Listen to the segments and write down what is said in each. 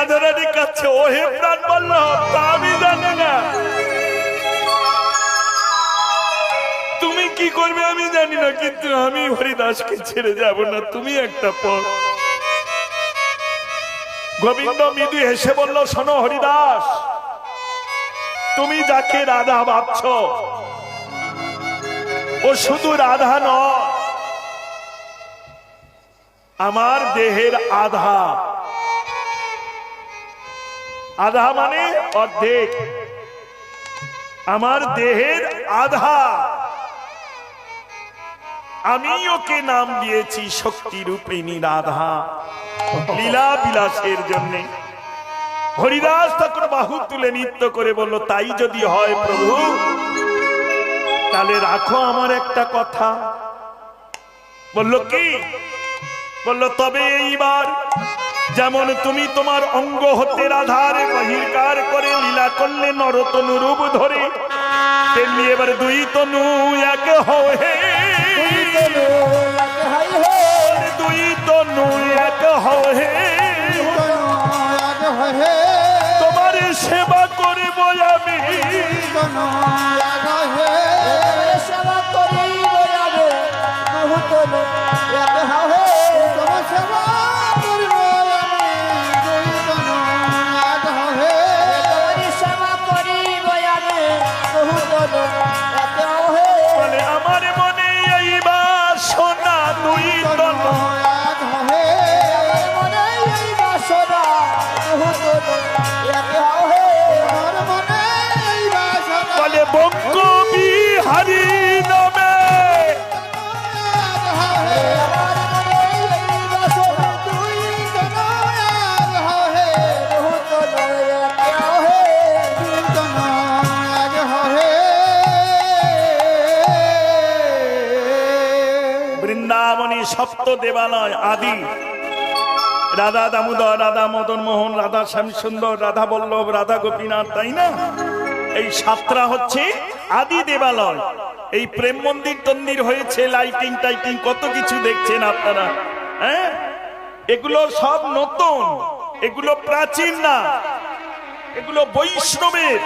রাধারানীর কাছে, ওহে প্রাণ বলল তা আমি জানি না। তুমি কি করবে আমি জানি না, কিন্তু আমি হরিদাসকে ছেড়ে যাব না, তুমি একটা পথ। গোবিন্দ মৃদু হেসে বলল, শোনো হরিদাস, তুমি যাকে রাধা ভাবছ, ও শুধু রাধা নয়, আমার দেহের আধা আধা মানে অর্ধেক। আমার দেহের আধা। আমি ওকে নাম দিয়েছি শক্তি রূপিণী রাধা লীলা বিলাসের জন্য। হরিদাস ঠাকুর বাহু তুলে নৃত্য করে বলল, তাই যদি হয় প্রভু, তাহলে রাখো আমার একটা কথা। বলল, কি? বলল, তবে এইবার যেমন তুমি তোমার অঙ্গ হতে রাধার বহির্কার করে লীলা করলে নরতনু রূপ ধরে। তেমনি এবার দুই তনু এক হয়ে। দুই তনু এক হয়ে। তোমার সেবা করব আমি। বৃন্দাবনী সপ্ত দেবালয় আদি। রাধা দামোদর, রাধা মদন মোহন, রাধা শ্যাম সুন্দর রাধা বল্লভ, রাধা গোপীনাথ, তাই না? এই সাতটা হচ্ছে আদি দেবালয়। এই প্রেম মন্দির তন্দির হয়েছে লাইটিং টাইটিং কত কিছু দেখছেন আপনারা হ্যাঁ? এগুলো সব নতুন, এগুলো প্রাচীন না, এগুলো বৈষ্ণবের।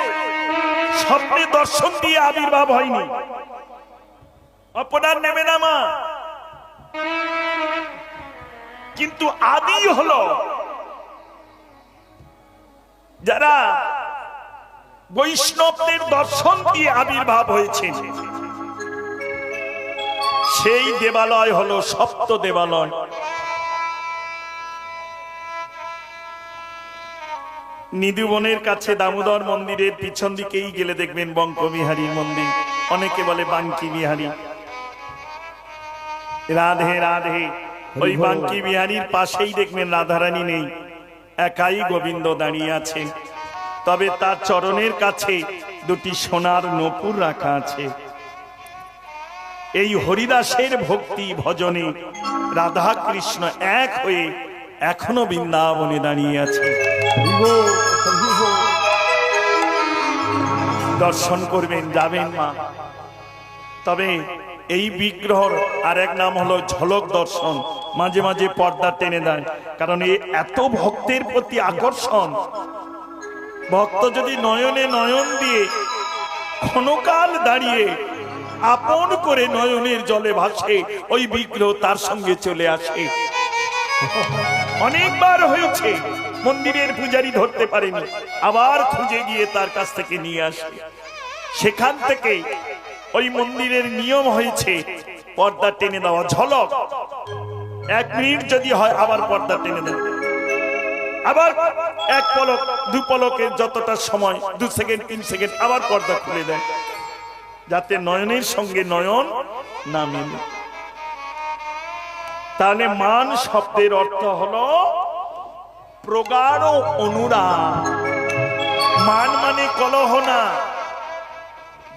স্বপ্নে দর্শন দিয়ে আবির্ভাব হয়নি। অপরার নেবে না মা কিন্তু আদি হলো, যারা বৈষ্ণবদের দর্শন দিয়ে আবির্ভাব হয়েছে? সেই দেবালয় হলো সপ্ত দেবালয়। নিদুবনের কাছে দামোদর মন্দিরের পিছন দিকেই গেলে দেখবেন বঙ্কবিহারীর মন্দির। অনেকে বলে বাঙ্কি বিহারী রাধে রাধে। ওই বাঙ্কি বিহারীর পাশেই দেখবেন রাধারানী নেই। একাই গোবিন্দ দাঁড়িয়ে আছে। তবে তার চরণের কাছে দুটি সোনার নপুর রাখা আছে। এই হরিদাসের ভক্তি ভজনে রাধা কৃষ্ণ এক হয়ে এখনও বৃন্দাবনে দাঁড়িয়ে আছে দর্শন করবেন, যাবেন মা। তবে এই বিগ্রহর আর এক নাম হলো ঝলক দর্শন। মাঝে মাঝে পর্দা টেনে দেয়। কারণ এত ভক্তের প্রতি আকর্ষণ। ভক্ত যদি নয়নে নয়ন দিয়ে ক্ষণকাল দাঁড়িয়ে আপন করে নয়নের জলে ভাসে, ওই বিগ্রহ তার সঙ্গে চলে আসে। অনেকবার হয়েছে, মন্দিরের পূজারি ধরতে পারেনি, আবার খুঁজে গিয়ে তার কাছ থেকে নিয়ে আসে। সেখান থেকে ওই মন্দিরের নিয়ম হয়েছে, পর্দা টেনে দেওয়া ঝলক। এক মিনিট যদি হয়, আবার পর্দা টেনে দেওয়া আবার এক পলক, দু পলকের যতটা সময়, দু সেকেন্ড, তিন সেকেন্ড, আবার পর্দা খুলে দেয়। যাতে নয়নের সঙ্গে নয়ন না মেলে। তাহলে মান শব্দের অর্থ হলো প্রগাঢ় অনুরাগ। মান মানে কলহ না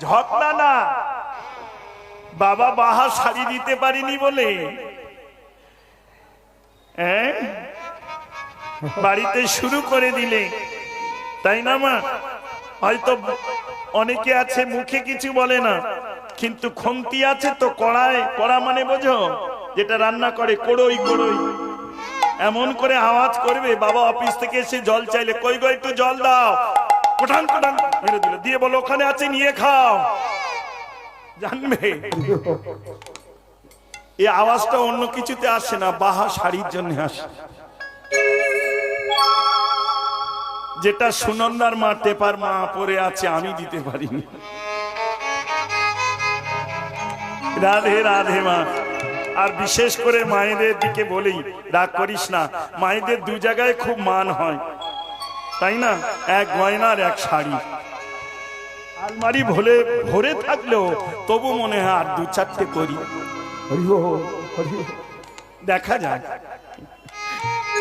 ঝগড়া না। বাবা বাহা শাড়ি দিতে পারিনি বলে। হ্যাঁ? বাড়িতে শুরু করে দিলে। তাই না, মা? হয়তো অনেকে আছে, মুখে কিছু বলে না, কিন্তু খন্তি আছে তো কড়ায়, কড়া মানে বোঝো, যেটা রান্না করে কড়ই কড়ই। এমন করে আওয়াজ করবে, বাবা অফিস থেকে এসে জল চাইলে, কই গো, একটু জল দাও। কোঠান কোঠান, মেরে দিল। দিয়ে বলো, ওখানে আছে, নিয়ে খাও। জানবে? এই আওয়াজটা অন্য কিছুতে আসে না, বাহা শাড়ির জন্য আসে। যেটা সুনন্দার মা টেপার মা পরে আছে আমি দিতে পারিনি। রাধে রাধে মা। আর বিশেষ করে মায়েদের দিকে বলেই রাগ করিস না। মায়েদের দু জায়গায় খুব মান হয়। তাই না? এক গয়নার এক শাড়ি। আলমারি ভরে ভরে থাকলেও তবু মনে হয় আর দু চারটে করি। দেখা যায়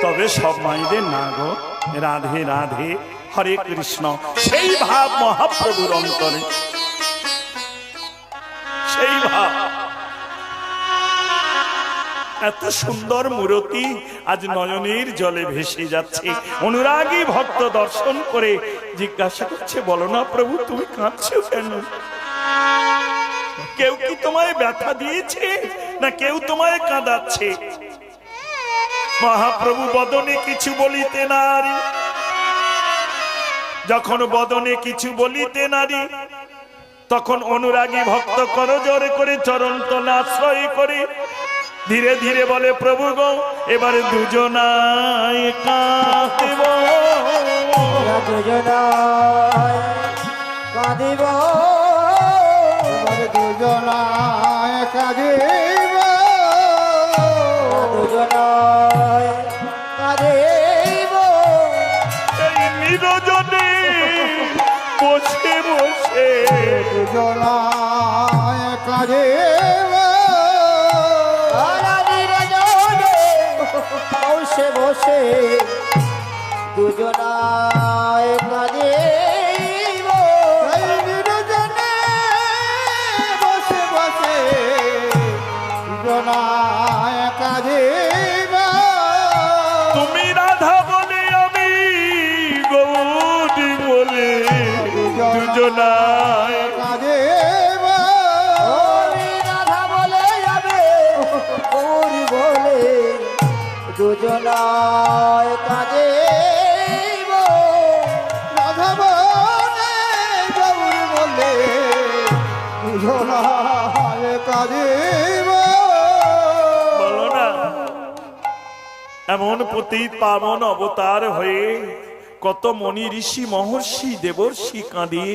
তবে সব মায়েদের না গো। রাধে রাধে, হরে কৃষ্ণ। সেই ভাব মহাপ্রভুর অন্তরে। সেই ভাব। এত সুন্দর মূরতি আজ নয়নের জলে ভেসে যাচ্ছে। অনুরাগী ভক্ত দর্শন করে জিজ্ঞাসা করছে, বলো না প্রভু, তুমি কাঁদছো কেন? কেউ কি তোমায় ব্যথা দিয়েছে, না কেউ তোমায় কাঁদাচ্ছে? মহাপ্রভু বদনে কিছু বলিতে নারী। যখন বদনে কিছু বলিতে নারী, তখন অনুরাগী ভক্ত করজোরে করে চরণ তলে আশ্রয় করে ধীরে ধীরে বলে, প্রভু গো, এবারে দুজনায় কাঁদিব। দুজনায় কাঁদিব। দুজনায় কাঁদিব। দুজনায় কাঁদিব বসে বসে দুজনায় নিরজনে বসে বসে দুজনায় কাঁদিব তুমি রাধা বলে আমি এমন পতিত পাবন অবতার হয়ে কত মনি ঋষি মহর্ষি দেবর্ষি কাঁদে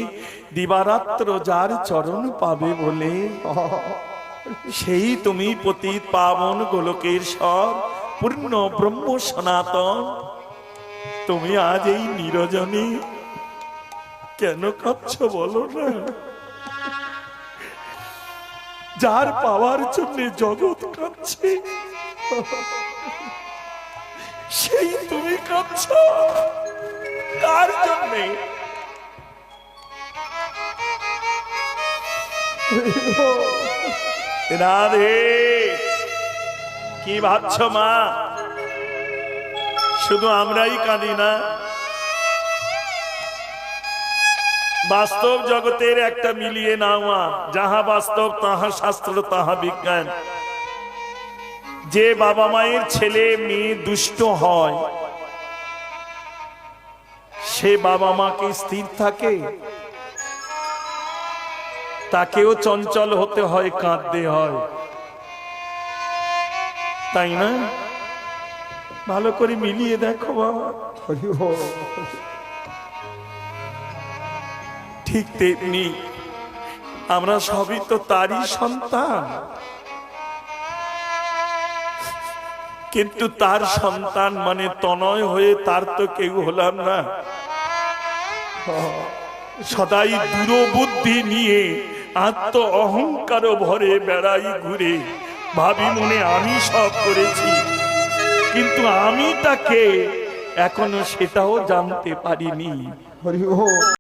দিবারাত্র যার চরণ পাবে বলে। সেই তুমি পতিত পাবন গোলকের সব পূর্ণ ব্রহ্ম সনাতন। তুমি আজ এই নিরজনে কেন কাঁদছ বলো না? যার পাওয়ার জন্য জগৎ কাঁদছে। সেই তুমি কাঁদছ। কার জন্যে? রাধে। কি ভাবছ মা? শুধু আমরাই কাঁদি না। বাস্তব জগতের একটা মিলিয়ে নাওয়া যাহা বাস্তব, তাহা শাস্ত্র, তাহা বিজ্ঞান। যে বাবা মায়ের ছেলে, মেয়ে দুষ্ট হয়, সে বাবা মাকে স্থির থাকে। তাকেও চঞ্চল হতে হয়, কাঁদতে হয়। তাই না? ভালো করে মিলিয়ে দেখো বাবা। ঠিক তেমনি আমরা সবই তো তারই সন্তান। কিন্তু তার সন্তান মানে তনয় হয়ে তার তো কেউ হলাম না। সদাই দূরবুদ্ধি নিয়ে আত্ম অহংকার ভরে বেড়াই ঘুরে। ভাবি মনে আমি সব করেছি। কিন্তু আমি তাকে এখনও সেটাও জানতে পারিনি। হরি